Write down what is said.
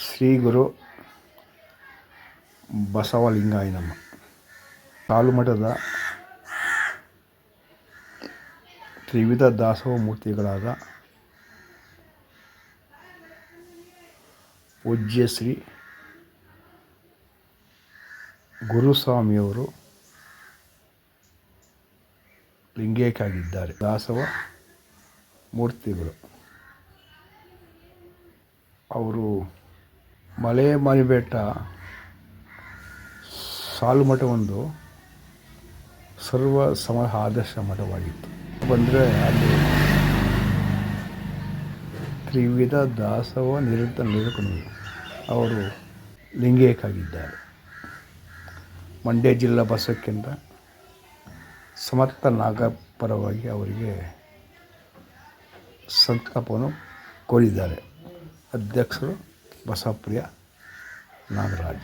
ಶ್ರೀ ಗುರು ಬಸವಲಿಂಗಾಯನಮ್ಮ. ಕಾಲುಮಠದ ತ್ರಿವಿಧ ದಾಸವ ಮೂರ್ತಿಗಳಾದ ಪೂಜ್ಯ ಶ್ರೀ ಗುರುಸ್ವಾಮಿಯವರು ಲಿಂಗೇಕಾಗಿದ್ದಾರೆ ದಾಸವ ಮೂರ್ತಿಗಳು. ಅವರು ಮಲೆ ಸಾಲು ಸಾಲುಮಠ ಒಂದು ಸರ್ವ ಸಮ ಆದರ್ಶ ಮಠವಾಗಿತ್ತು. ಬಂದರೆ ಅಲ್ಲಿ ತ್ರಿವಿಧ ದಾಸವ ನಿರತ ನಿರಕನು ಅವರು ಲಿಂಗೈಕಾಗಿದ್ದಾರೆ. ಮಂಡ್ಯ ಜಿಲ್ಲಾ ಬಸಕ್ಕಿಂತ ಸಮರ್ಥ ನಾಗಪರವಾಗಿ ಅವರಿಗೆ ಸಂತಾಪವನ್ನು ಕೋರಿದ್ದಾರೆ. ಅಧ್ಯಕ್ಷರು ಬಸವಪ್ರಿಯ നന്ദി